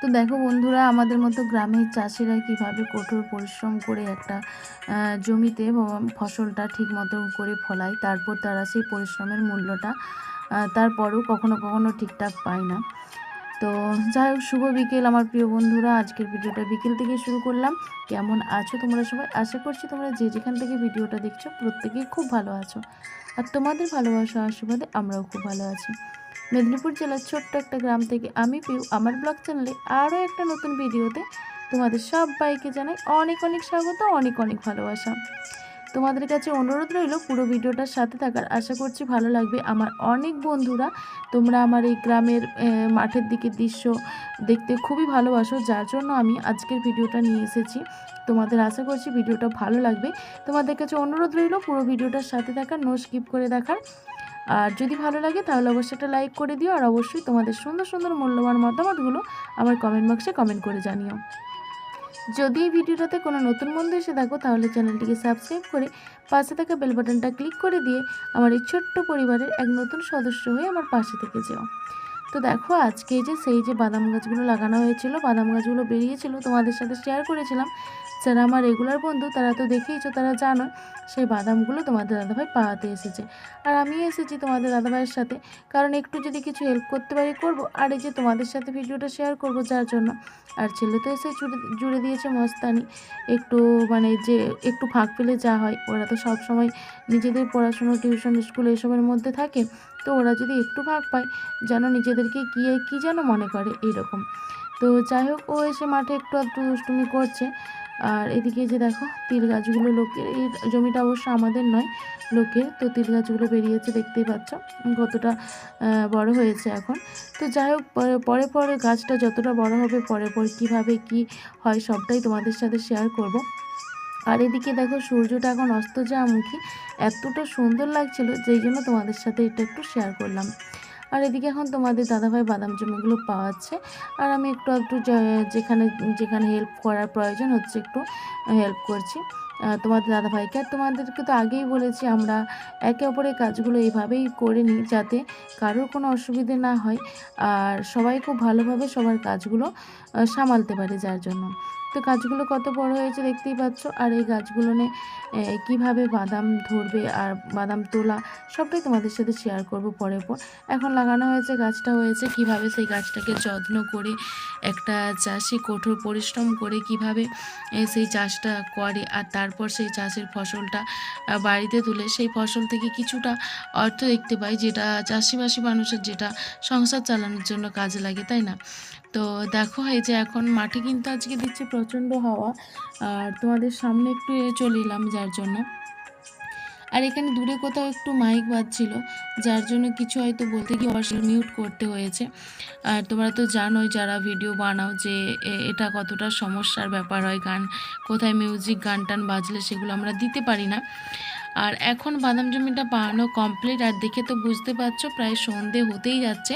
তো দেখো বন্ধুরা, আমাদের মতো গ্রামের চাষিরা কীভাবে কঠোর পরিশ্রম করে একটা জমিতে ফসলটা ঠিক মতো করে ফলায়, তারপর তারা সেই পরিশ্রমের মূল্যটা তারপরেও কখনো কখনো ঠিকঠাক পায় না। তো যাই হোক, শুভ বিকেল আমার প্রিয় বন্ধুরা। আজকের ভিডিওটা বিকেল থেকে শুরু করলাম। কেমন আছো তোমরা সবাই? আশা করছি তোমরা যে যেখান থেকে ভিডিওটা দেখছ, প্রত্যেকেই খুব ভালো আছো। আর তোমাদের ভালোবাসা, আশীর্বাদে আমরাও খুব ভালো আছি। মেদিনীপুর জেলার ছোট্ট একটা গ্রাম থেকে আমি পিউ আমার ব্লগ চ্যানেলে আরও একটা নতুন ভিডিওতে তোমাদের সবাইকে জানাই অনেক অনেক স্বাগত, অনেক অনেক ভালোবাসা। তোমাদের কাছে অনুরোধ রইল পুরো ভিডিওটার সাথে থাকার। আশা করছি ভালো লাগবে। আমার অনেক বন্ধুরা, তোমরা আমার এই গ্রামের মাঠের দিকে দৃশ্য দেখতে খুবই ভালোবাসো, যার জন্য আমি আজকের ভিডিওটা নিয়ে এসেছি। তোমাদের আশা করছি ভিডিওটা ভালো লাগবে। তোমাদের কাছে অনুরোধ রইল পুরো ভিডিওটার সাথে থাকার নো স্কিপ করে দেখার। আর যদি ভালো লাগে তাহলে অবশ্যই একটা লাইক করে দিও, আর অবশ্যই তোমাদের সুন্দর সুন্দর মূল্যবান মতামতগুলো আমার কমেন্ট বক্সে কমেন্ট করে জানিও। যদি এই ভিডিওটাতে কোনো নতুন বন্ধু এসে থাকো, তাহলে চ্যানেলটিকে সাবস্ক্রাইব করে পাশে থাকা বেল বাটনটা ক্লিক করে দিয়ে আমার এই ছোট্ট পরিবারের এক নতুন সদস্য হয়ে আমার পাশে থেকে যেও। তো দেখো, আজকে যে সেই যে বাদাম গাছগুলো লাগানো হয়েছিল, বাদাম গাছগুলো বেরিয়েছিল, তোমাদের সাথে শেয়ার করেছিলাম। যারা আমার রেগুলার বন্ধু, তারা তো দেখেইছো, তারা জানো সেই বাদামগুলো তোমাদের দাদাভাই পাওয়াতে এসেছে। আর আমি এসেছি তোমাদের দাদাভাইয়ের সাথে। কারণ একটু যদি কিছু হেল্প করতে পারি, করব। আর এই যে তোমাদের সাথে ভিডিওটা শেয়ার করব, যার জন্য। আর ছেলে তো এসে জুড়ে জুড়ে দিয়েছে মস্তানি। একটু মানে যে, একটু ফাঁক পেলে যা হয়। ওরা তো সব সময় নিজেদের পড়াশুনো টিউশন স্কুল এসবের মধ্যে থাকে। তো ওরা যদি একটু ভাগ পায়, যেন নিজেদেরকে গিয়ে কী যেন মনে করে এইরকম তো যাই হোক, ও এসে মাঠে একটু একটু দুষ্টুমি করছে। আর এদিকে যে দেখো, তিল গাছগুলো লোকের এই জমিটা অবশ্য আমাদের নয়, লোকের। তো তিল গাছগুলো বেরিয়েছে, দেখতেই পাচ্ছ কতটা বড় হয়েছে এখন। তো যাই হোক পরে পরে গাছটা যতটা বড় হবে, পরে পরে কীভাবে কি হয় সবটাই তোমাদের সাথে শেয়ার করব। আর এদিকে দেখো সূর্যটা এখন অস্ত যাওয়া মুখী। এতটা সুন্দর লাগছিল, যেই জন্য তোমাদের সাথে এটা একটু শেয়ার করলাম। আর এদিকে এখন তোমাদের দাদাভাই বাদাম জমিগুলো পাওয়াচ্ছে। আর আমি একটু একটু যেখানে যেখানে হেল্প করার প্রয়োজন হচ্ছে একটু হেল্প করছি। তোমাদের দাদাভাইকে। আর তোমাদেরকে তো আগেই বলেছি, আমরা একে অপরের কাজগুলো এইভাবেই করে নিই যাতে কারোর কোনো অসুবিধে না হয়। আর সবাই খুব ভালোভাবে সবার কাজগুলো সামালতে পারে যার জন্য। তো গাছগুলো কত বড় হয়েছে দেখতেই পাচ্ছ। আর এই গাছগুলো নিয়ে কীভাবে বাদাম ধরবে আর বাদাম তোলা, সবটাই তোমাদের সাথে শেয়ার করব পরে পর। এখন লাগানো হয়েছে, গাছটা হয়েছে কীভাবে সেই গাছটাকে যত্ন করে একটা চাষি কঠোর পরিশ্রম করে কীভাবে সেই চাষটা করে আর তারপর সেই চাষের ফসলটা বাড়িতে তুলে সেই ফসল থেকে কিছুটা অর্থ দেখতে পাই যেটা চাষিবাসী মানুষের যেটা সংসার চালানোর জন্য কাজে লাগে, তাই না? তো দেখো, এই যে এখন মাঠে কিন্তু আজকে দিচ্ছে প্রচণ্ড হাওয়া। আর তোমাদের সামনে একটু চলে এলাম যার জন্য। আর এখানে দূরে কোথাও একটু মাইক বাজছিল, যার জন্য কিছু হয়তো বলতে গিয়ে অবশ্যই মিউট করতে হয়েছে। আর তোমরা তো জানোই যারা ভিডিও বানাও যে এটা কতটা সমস্যার ব্যাপার হয় গান, কোথায় মিউজিক গান টান বাজলে সেগুলো আমরা দিতে পারি না। আর এখন বাদাম জমিটা পাড়ানো কমপ্লিট আর দেখে তো বুঝতে পারছ, প্রায় সন্ধে হতেই যাচ্ছে।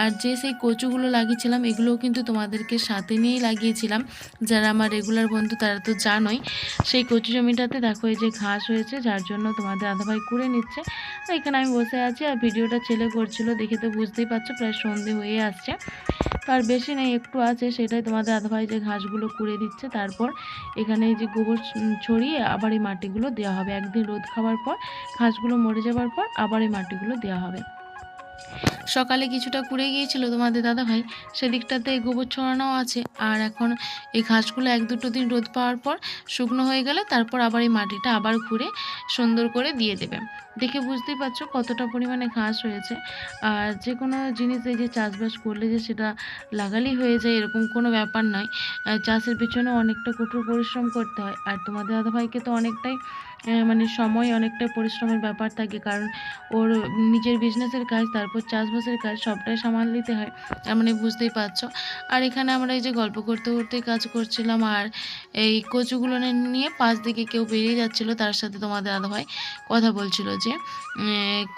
আর যে সেই কচুগুলো লাগিয়েছিলাম, এগুলোও কিন্তু তোমাদেরকে সাথে নিয়েই লাগিয়েছিলাম। যারা আমার রেগুলার বন্ধু, তারা তো জানোই, সেই কচু জমিটাতে দেখো এই যে ঘাস হয়েছে, যার জন্য তোমাদের দাদাভাই করে নিচ্ছে। এখানে আমি বসে আছি, আর ভিডিওটা ছেলে করছিল, দেখে তো বুঝতেই পারছ, প্রায় সন্ধে হয়ে আসছে। তো আর বেশি নেই, একটু আছে, সেটাই তোমাদের দাদাভাই যে ঘাসগুলো কুড়ে দিচ্ছে, তারপর এখানে এই যে গোবর ছড়িয়ে আবার এই মাটিগুলো দেওয়া হবে। একদিন রোদ খাওয়ার পর, ঘাসগুলো মরে যাওয়ার পর আবার এই মাটিগুলো দেওয়া হবে। সকালে কিছুটা কুড়ে গিয়েছিল তোমাদের দাদাভাই, সেদিকটাতে গোবর ছড়ানো আছে। আর এখন এই ঘাসগুলো এক দুটো দিন রোদ পাওয়ার পর শুকনো হয়ে গেলে তারপর আবার এই মাটিটা আবার ঘুরে সুন্দর করে দিয়ে দেবে। দেখে বুঝতেই পারছ কতটা পরিমাণে ঘাস হয়েছে। আর যে কোনো জিনিস এই যে চাষবাস করলে যে সেটা লাগালেই হয়ে যায়, এরকম কোনো ব্যাপার নয়। চাষের পিছনে অনেকটা কঠোর পরিশ্রম করতে হয়। আর তোমাদের দাদাভাইকে তো অনেকটাই মানে সময় অনেকটা পরিশ্রমের ব্যাপার থাকে। কারণ ওর নিজের বিজনেসের কাজ, তারপর চাষবাসের কাজ সবটাই সামাল দিতে হয় মানে বুঝতেই পারছ। আর এখানে আমরা এই যে গল্প করতে করতে কাজ করছিলাম, আর এই কচুগুলো নিয়ে পাশ দিকে কেউ বেরিয়ে যাচ্ছিল, তার সাথে তোমাদের দাদাভাই কথা বলছিল যে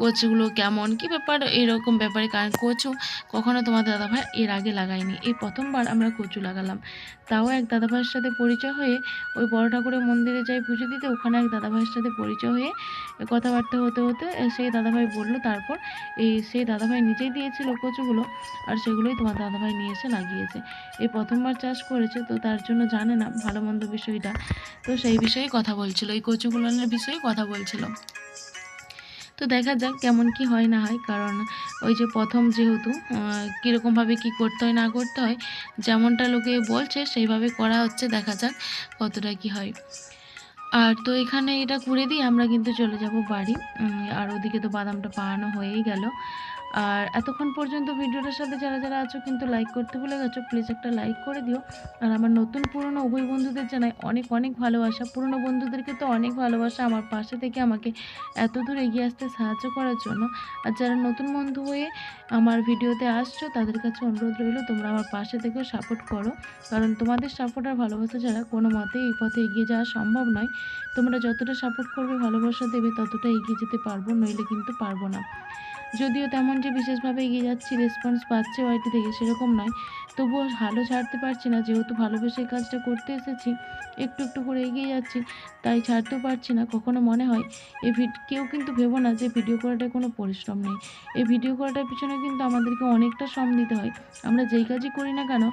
কচুগুলো কেমন, কি ব্যাপার, এরকম ব্যাপারে। কারণ কচু কখনো তোমাদের দাদাভাই এর আগে লাগায়নি। এই প্রথমবার আমরা কচু লাগালাম। তাও এক দাদাভাইয়ের সাথে পরিচয় হয়ে ওই বড় ঠাকুরের মন্দিরে যাই পুজো দিতে, ওখানে এক দাদাভাইয়ের সাথে পরিচয় হয়ে কথাবার্তা হতে হতে সেই দাদাভাই বলল, তারপর এই সেই দাদাভাই নিজেই দিয়েছিল কচুগুলো আর সেগুলোই তোমার দাদাভাই নিয়ে এসে লাগিয়েছে। এই প্রথমবার চাষ করেছে, তো তার জন্য জানে না, ভালো মন্দ বিষয়টা। তো সেই বিষয়ে কথা বলছিল, এই কচুগুলোনের বিষয়ে কথা বলছিল। তো দেখা যাক কেমন কি হয় না হয়, কারণ ওই যে প্রথম যেহেতু কীরকমভাবে কি করতে হয় না করতে হয়, যেমনটা লোকে বলছে, সেইভাবে করা হচ্ছে, দেখা যাক কতটা কি হয়। আর তো এখানে এটা ঘুরে দিয়ে আমরা কিন্তু চলে যাব বাড়ি। আর ওদিকে তো বাদামটা পাড়ানো হয়েই গেল। আর এতক্ষণ পর্যন্ত ভিডিওটার সাথে যারা যারা আছো কিন্তু লাইক করতে ভুলে গেছো প্লিজ একটা লাইক করে দিও। আর আমার নতুন পুরনো উভয় বন্ধুদের জানাই অনেক অনেক ভালোবাসা। পুরনো বন্ধুদেরকে তো অনেক ভালোবাসা আমার পাশে থেকে আমাকে এত দূর এগিয়ে আসতে সাহায্য করার জন্য। আর যারা নতুন বন্ধু হয়ে আমার ভিডিওতে আসছো, তাদের কাছে অনুরোধ রইল, তোমরা আমার পাশে থেকেও সাপোর্ট করো। কারণ তোমাদের সাপোর্ট আর ভালোবাসা ছাড়া কোনো মতেই এই পথে এগিয়ে যাওয়া সম্ভব নয়। তোমরা যতটা সাপোর্ট করবে, ভালোবাসা দেবে, ততটা এগিয়ে যেতে পারব, নইলে কিন্তু পারব না। যদিও তেমন যে বিশেষভাবে এগিয়ে যাচ্ছি রেসপন্স পাচ্ছে ওয়াইটি থেকে সেরকম নয়। তবুও ভালো ছাড়তে পারছি না, যেহেতু ভালোবেসে কাজটা করতে এসেছি, একটু একটু করে এগিয়ে যাচ্ছি, তাই ছাড়তেও পারছি না। কখনো মনে হয় এই কেউ কিন্তু ভেবো না যে ভিডিও করাটায় কোনো পরিশ্রম নেই। এই ভিডিও করাটার পিছনে কিন্তু আমাদেরকে অনেকটা শ্রম দিতে হয়। আমরা যেই কাজই করি না কেন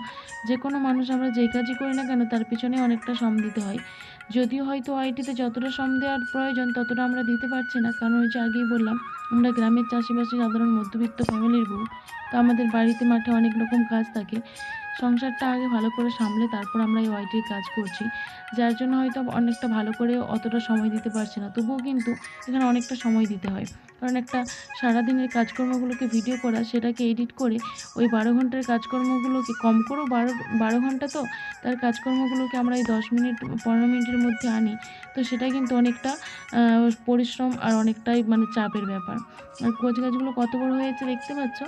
যে কোনো মানুষ আমরা যেই কাজই করি না কেন, তার পিছনে অনেকটা শ্রম দিতে হয়। যদিও হয়তো আইটিতে যতটা শ্রম দেওয়ার প্রয়োজন ততটা আমরা দিতে পারছি না। কারণ ওই যে আগেই বললাম, আমরা গ্রামের চাষিবাসী সাধারণ মধ্যবিত্ত ফ্যামিলির বউ তো আমাদের বাড়িতে মাঠে অনেক রকম কাজ থাকে। সংসারটা আগে ভালো করে সামলে তারপর আমরা এই ওয়াইটির কাজ করছি। যার জন্য হয়তো অনেকটা ভালো করে অতটা সময় দিতে পারছি না। তবুও কিন্তু এখানে অনেকটা সময় দিতে হয়। কারণ একটা সারাদিনের কাজকর্মগুলোকে ভিডিও করা, সেটাকে এডিট করে ওই বারো ঘণ্টার কাজকর্মগুলোকে কম করেও বারো বারো ঘণ্টা তো তার কাজকর্মগুলোকে আমরা এই দশ মিনিট, পনেরো মিনিটের মধ্যে আনি। তো সেটা কিন্তু অনেকটা পরিশ্রম আর অনেকটাই মানে চাপের ব্যাপার। আর কোচ গাছগুলো কত বড় হয়েছে দেখতে পাচ্ছ?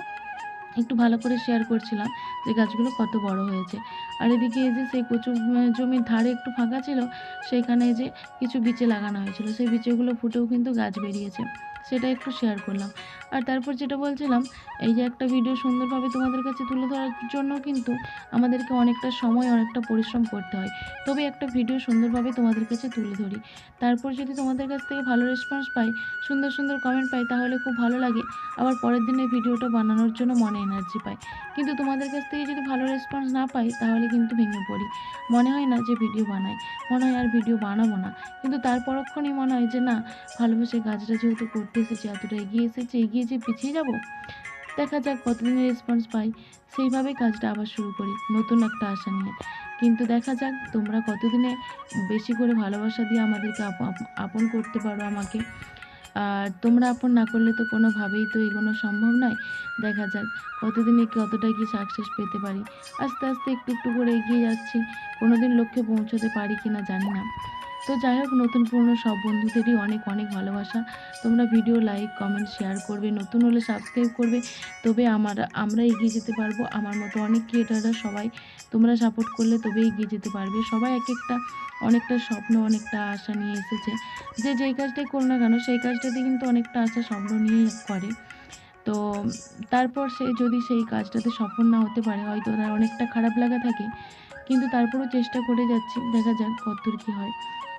একটু ভালো করে শেয়ার করছিলাম যে গাছগুলো কত বড় হয়েছে। আর এদিকে এই যে সেই কচু জমির ধারে একটু ফাঁকা ছিল, সেইখানে যে কিছু বিচে লাগানো হয়েছিল, সেই বিচেগুলো ফুটেও কিন্তু গাছ বেরিয়েছে। সেটা একটু শেয়ার করলাম। আর তারপর যেটা বলছিলাম, এই যে একটা ভিডিও সুন্দরভাবে তোমাদের কাছে তুলে ধরার জন্য কিন্তু আমাদেরকে অনেকটা সময়, অনেকটা পরিশ্রম করতে হয়। তবে একটা ভিডিও সুন্দরভাবে তোমাদের কাছে তুলে ধরি। তারপর যদি তোমাদের কাছ থেকে ভালো রেসপন্স পাই, সুন্দর সুন্দর কমেন্ট পাই, তাহলে খুব ভালো লাগে। আবার পরের দিনে ভিডিওটা বানানোর জন্য মনে এনার্জি পাই। কিন্তু তোমাদের কাছ থেকে যদি ভালো রেসপন্স না পাই, তাহলে কিন্তু ভেঙে পড়ি। মনে হয় না যে ভিডিও বানাই। মনে হয় আর ভিডিও বানাবো না। কিন্তু তার পরক্ষণেই মনে হয় যে, না, ভালোবেসে কাজটা যেহেতু করতে এসেছি, এতটা এগিয়ে এসেছি, এগিয়ে যে পিছিয়ে যাব? দেখা যাক কতদিনে রেসপন্স পাই। সেইভাবেই কাজটা আবার শুরু করি, নতুন একটা আশা নিয়ে। কিন্তু দেখা যাক তোমরা কতদিনে বেশি করে ভালোবাসা দিয়ে আমাদেরকে আপ- আপ- আপন করতে পারো আমাকে। আর তোমরা আপন না করলে তো কোনোভাবেই তো এগোনো সম্ভব নয়। দেখা যাক কতদিনে কতটা কি সাকসেস পেতে পারি। আস্তে আস্তে একটু একটু করে এগিয়ে যাচ্ছি। কোনোদিন লক্ষ্যে পৌঁছতে পারি কিনা জানি না। তো যাই হোক, নতুন পুরনো সব বন্ধুদেরই অনেক অনেক ভালোবাসা। তোমরা ভিডিও লাইক কমেন্ট শেয়ার করবে, নতুন হলে সাবস্ক্রাইব করবে। তবে আমার, আমরা এগিয়ে যেতে পারব। আমার মতো অনেক ক্রিয়েটাররা সবাই তোমরা সাপোর্ট করলে তবে এগিয়ে যেতে পারবে। সবাই এক একটা অনেকটা স্বপ্ন, অনেকটা আশা নিয়ে এসেছে। যে যেই কাজটাই করো না কেন, সেই কাজটাতে কিন্তু অনেকটা আশা স্বপ্ন নিয়েই করে। তো তারপর সে যদি সেই কাজটাতে সফল না হতে পারে, হয়তো তার অনেকটা খারাপ লাগা থাকে। কিন্তু তারপরেও চেষ্টা করে যাচ্ছি। দেখা যাক কতদূর কী হয়।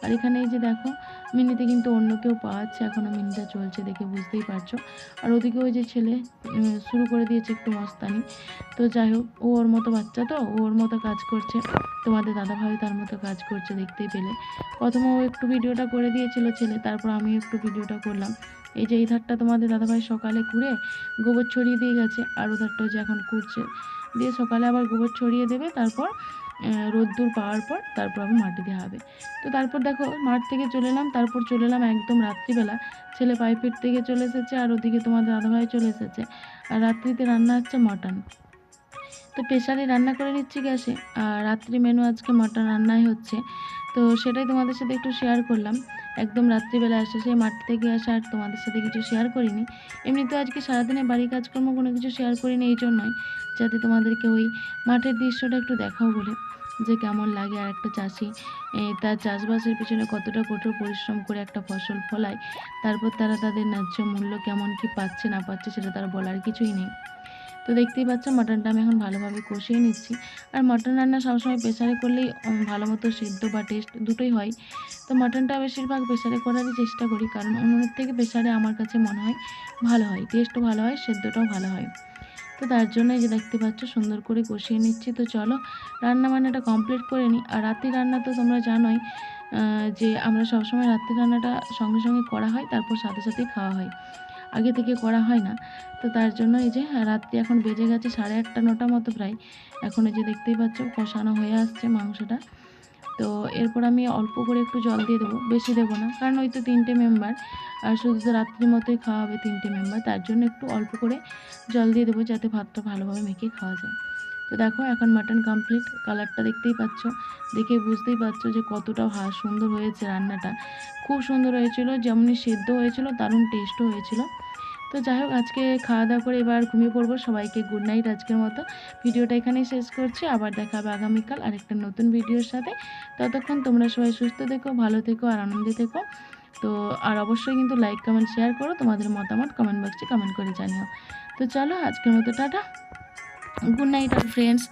আর এখানে এই যে দেখো, মিনিতে কিন্তু অন্য কেউ পাওয়াচ্ছে এখনও মিনিটা চলছে দেখে বুঝতেই পারছ। আর ওদিকে ওই যে ছেলে শুরু করে দিয়েছে একটু মস্তানি। তো যাই হোক, ও ওর মতো বাচ্চা তো, ও ওর মতো কাজ করছে। তোমাদের দাদাভাই তার মতো কাজ করছে দেখতেই পেলে। প্রথমে ও একটু ভিডিওটা করে দিয়েছিল ছেলে, তারপর আমি একটু ভিডিওটা করলাম। এই যে এই ধারটা তোমাদের দাদাভাই সকালে কুড়ে গোবর ছড়িয়ে দিয়ে গেছে, আর ও ধারটা যে এখন কুড়ছে। দিয়ে সকালে আবার গোবর ছড়িয়ে দেবে, তারপর রোদ্দুর পাওয়ার পর তারপর আবার মাটি দিয়ে হবে তো তারপর দেখো মাঠ থেকে চলে এলাম, তারপর চলে এলাম একদম রাত্রিবেলা। ছেলে পাইপের থেকে চলে এসেছে আর ওদিকে তোমাদের দাদাভাই চলে এসেছে। আর রাত্রিতে রান্না হচ্ছে মটন। তো প্রেশারে রান্না করে নিচ্ছি গ্যাসে। আর রাত্রি মেনু আজকে মটন রান্নাই হচ্ছে। তো সেটাই তোমাদের সাথে একটু শেয়ার করলাম। একদম রাত্রিবেলা আসে, সেই মাঠ থেকে আসে আর তোমাদের সাথে কিছু শেয়ার করিনি। এমনি তো আজকে সারাদিনে বাড়ির কাজকর্ম কোনো কিছু শেয়ার করিনি, এই জন্যই যাতে তোমাদেরকে ওই মাঠের দৃশ্যটা একটু দেখাও বলে যে কেমন লাগে আর একটা চাষি তার চাষবাসের পিছনে কতটা কঠোর পরিশ্রম করে একটা ফসল ফলায়, তারপর তারা তাদের ন্যায্য মূল্য কেমন কি পাচ্ছে না পাচ্ছে সেটা তারা বলার কিছুই নেই। তো দেখতেই পাচ্ছ মাটনটা আমি এখন ভালোভাবে কষিয়ে নিচ্ছি। আর মাটন রান্না সবসময় প্রেশারে করলেই ভালো মতো সিদ্ধ বা টেস্ট দুটোই হয়। তো মাটনটা বেশিরভাগ প্রেশারে করারই চেষ্টা করি, কারণ উনুনের থেকে প্রেশারে আমার কাছে মনে হয় ভালো হয় টেস্টও ভালো হয়, সেদ্ধটাও ভালো হয়। তো তার জন্য যে দেখতে পাচ্ছ সুন্দর করে কষিয়ে নিচ্ছি। তো চলো, রান্না বান্নাটা কমপ্লিট করে নিই আর রাত্রি রান্না তো তোমরা জানোই যে আমরা সবসময় রাত্রি রান্নাটা সঙ্গে সঙ্গে করা হয়, তারপর সাথে সাথেই খাওয়া হয়। আগে থেকে করা হয় না। তো তার জন্য এই যে রাত্রি এখন বেজে গেছে সাড়ে আটটা, নটা মতো প্রায়। এখন এই যে দেখতেই পাচ্ছ, কষানো হয়ে আসছে মাংসটা। তো এরপর আমি অল্প করে একটু জল দিয়ে দেবো, বেশি দেবো না, কারণ ওই তো তিনটে মেম্বার আর শুধু তো রাত্রির মতোই খাওয়া হবে তিনটে মেম্বার তার জন্য একটু অল্প করে জল দিয়ে দেবো যাতে ভাতটা ভালোভাবে মেখে খাওয়া যায়। তো দেখো, এখন মাটন কমপ্লিট কালারটা দেখতেই পাচ্ছ। দেখে বুঝতেই পারছ যে কতটা ভা সুন্দর হয়েছে রান্নাটা। খুব সুন্দর হয়েছিল, যেমনই সেদ্ধ হয়েছিল, দারুণ টেস্টও হয়েছিল। তো যাই হোক, আজকে খাওয়া দাওয়া করে এবার ঘুমিয়ে পড়ব। সবাইকে গুড নাইট আজকের মতো। ভিডিওটা এখানেই শেষ করছি। আবার দেখা হবে আগামীকাল আরেকটা নতুন ভিডিওর সাথে। ততক্ষণ তোমরা সবাই সুস্থ থেকো, ভালো থেকো আর আনন্দে থেকো। তো আর অবশ্যই কিন্তু লাইক কমেন্ট শেয়ার করো। তোমাদের মতামত কমেন্ট বক্সে কমেন্ট করে জানিও। তো চলো, আজকের মতো, টাটা। গুড নাইট আর ফ্রেন্ডস